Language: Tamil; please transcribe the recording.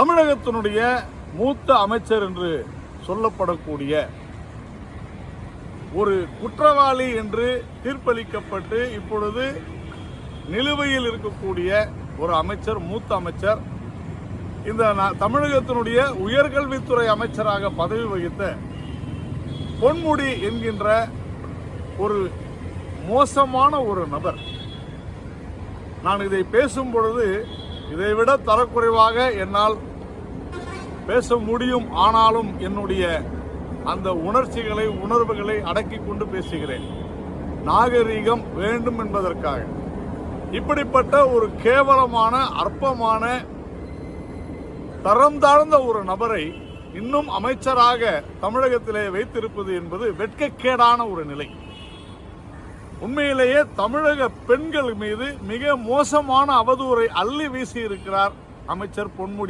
தமிழகத்தினுடைய மூத்த அமைச்சர் என்று சொல்லப்படக்கூடிய ஒரு குற்றவாளி என்று தீர்ப்பளிக்கப்பட்டு இப்பொழுது நிலுவையில் இருக்கக்கூடிய ஒரு அமைச்சர் மூத்த அமைச்சர் இந்த தமிழகத்தினுடைய உயர்கல்வித்துறை அமைச்சராக பதவி வகித்த பொன்முடி என்கின்ற ஒரு மோசமான ஒரு நபர். நான் இதை பேசும் பொழுது இதைவிட தரக்குறைவாக என்னால் பேச முடியும் ஆனாலும் என்னுடைய அந்த உணர்ச்சிகளை உணர்வுகளை அடக்கி கொண்டு பேசுகிறேன். நாகரீகம் வேண்டும் என்பதற்காக. இப்படிப்பட்ட ஒரு கேவலமான அற்பமான தரம் தாழ்ந்த ஒரு நபரை இன்னும் அமைச்சராக தமிழகத்திலே வைத்திருப்பது என்பது வெட்கக்கேடான ஒரு நிலை. உண்மையிலேயே தமிழக பெண்கள் மீது மிக மோசமான அவதூறை அள்ளி வீசி இருக்கிறார் அமைச்சர் பொன்முடி.